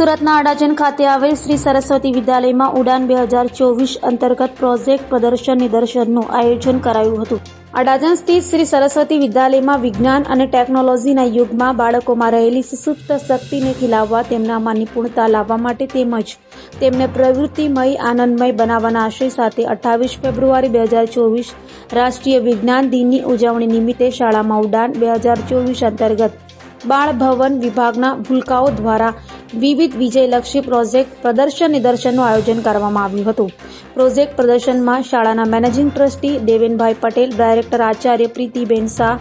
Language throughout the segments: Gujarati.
સુરતના અડાજણ ખાતે આવેલ શ્રી સરસ્વતી વિદ્યાલયમાં ઉડાન બે હજાર ચોવીસ અંતર્ગત પ્રોજેક્ટ પ્રદર્શન નિદર્શનનું આયોજન કરાયું હતું. અડાજણ સ્થિત શ્રી સરસ્વતી વિદ્યાલયમાં વિજ્ઞાન અને ટેકનોલોજીના યુગમાં બાળકોમાં રહેલી સુસુપ્ત શક્તિને ખીલાવવા તેમનામાં નિપુણતા લાવવા માટે તેમજ તેમને પ્રવૃત્તિમય, આનંદમય બનાવવાના આશય સાથે અઠ્ઠાવીસ ફેબ્રુઆરી બે હજાર ચોવીસ રાષ્ટ્રીય વિજ્ઞાન દિનની ઉજવણી નિમિત્તે શાળામાં ઉડાન બે હજાર ચોવીસ અંતર્ગત બાળ ભવન વિભાગના ભૂલકાઓ દ્વારા વિવિધ વિજયલક્ષી પ્રોજેક્ટ પ્રદર્શન નિદર્શનનું આયોજન કરવામાં આવ્યું હતું. પ્રોજેક્ટ પ્રદર્શનમાં શાળાના managing trustee Devenbhai Patel, director Acharya Pritiben Shah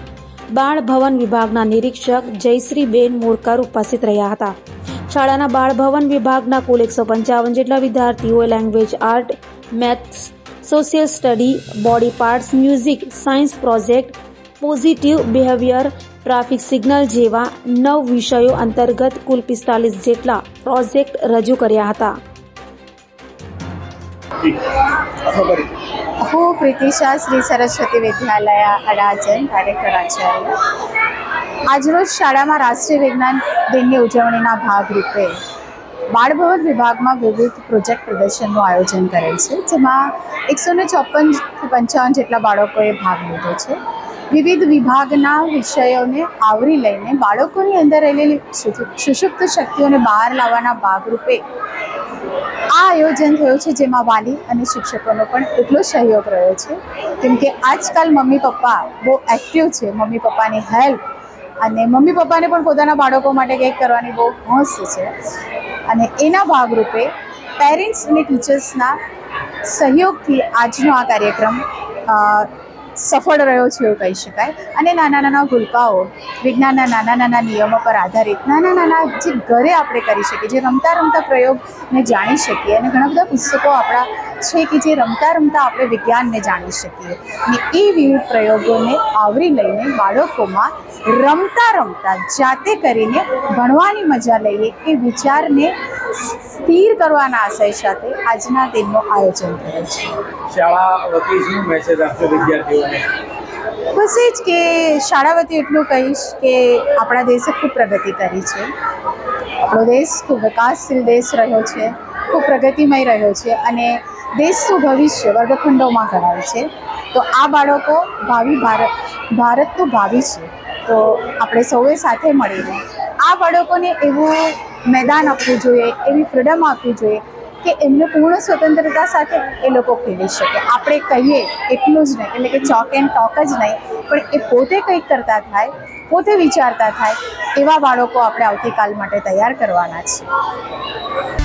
બાળ ભવન વિભાગના નિરીક્ષક જયશ્રીબેન મોરકર ઉપસ્થિત રહ્યા હતા. શાળાના બાળ ભવન વિભાગના કુલ એકસો પંચાવન જેટલા વિદ્યાર્થીઓએ language, art, maths, social study, body parts, music, science project positive behaviour traffic signal જેવા નવ વિષયો અંતર્ગત કુલ પિસ્તાલીસ જેટલા પ્રોજેક્ટ રજૂ કર્યા હતા. હું પ્રીતિશા શ્રી સરસ્વતી વિદ્યાલય અડાજન ડાયરેક્ટર આચાર્ય આજરોજ શાળામાં રાષ્ટ્રીય વિજ્ઞાન દિનની ઉજવણીના ભાગરૂપે બાળભવન વિભાગમાં વિવિધ પ્રોજેક્ટ પ્રદર્શનનું આયોજન કરેલ છે, જેમાં એકસો ને ચોપનથી પંચાવન જેટલા બાળકોએ ભાગ લીધો છે. વિવિધ વિભાગના વિષયોને આવરી લઈને બાળકોની અંદર રહેલી સુષુપ્ત શક્તિઓને બહાર લાવવાના ભાગરૂપે આ આયોજન થયું છે, જેમાં વાલી અને શિક્ષકોનો પણ એટલો સહયોગ રહ્યો છે. કેમ કે આજકાલ મમ્મી પપ્પા બહુ એક્ટિવ છે. મમ્મી પપ્પાની હેલ્પ અને મમ્મી પપ્પાને પણ પોતાના બાળકો માટે કંઈક કરવાની બહુ હોંશ છે. અને એના ભાગરૂપે પેરેન્ટ્સ અને ટીચર્સના સહયોગથી આજનો આ કાર્યક્રમ સફળ રહ્યો છે એવું કહી શકાય. અને નાના નાના ભૂલકાઓ, વિજ્ઞાનના નાના નાના નિયમો પર આધારિત નાના નાના જે ઘરે આપણે કરી શકીએ, જે રમતા રમતા પ્રયોગને જાણી શકીએ અને ઘણા બધા પુસ્તકો આપણા છે કે જે રમતા રમતા આપણે વિજ્ઞાનને જાણી શકીએ. અને એ વિવિધ પ્રયોગોને આવરી લઈને બાળકોમાં રમતા રમતા જાતે કરીને ભણવાની મજા લઈએ એ વિચારને સ્થિર કરવાના આશય સાથે આજના દિનનું આયોજન થયું છે. શાળા વતી શું મેસેજ આપશો વિદ્યાર્થીઓને? બસ એ જ કે શાળા વતી એટલું કહીશ કે આપણા દેશે ખૂબ પ્રગતિ કરી છે. આપણો દેશ ખૂબ વિકાસશીલ દેશ રહ્યો છે ખૂબ પ્રગતિમય રહ્યો છે અને દેશનું ભવિષ્ય વર્ગખંડોમાં કરાય છે. તો આ બાળકો ભાવિ ભારત ભારતનું ભાવિ છે. તો આપણે સૌએ સાથે મળીને આ બાળકોને એવું મેદાન આપવું જોઈએ, એવી ફ્રીડમ આપવી જોઈએ કે એમને પૂર્ણ સ્વતંત્રતા સાથે એ લોકો ખેલી શકે. આપણે કહીએ એટલું જ નહીં, એટલે કે ચોક એન્ડ ટોક જ નહીં, પણ એ પોતે કંઈક કરતા થાય, પોતે વિચારતા થાય, એવા બાળકો આપણે આવતીકાલ માટે તૈયાર કરવાના છે.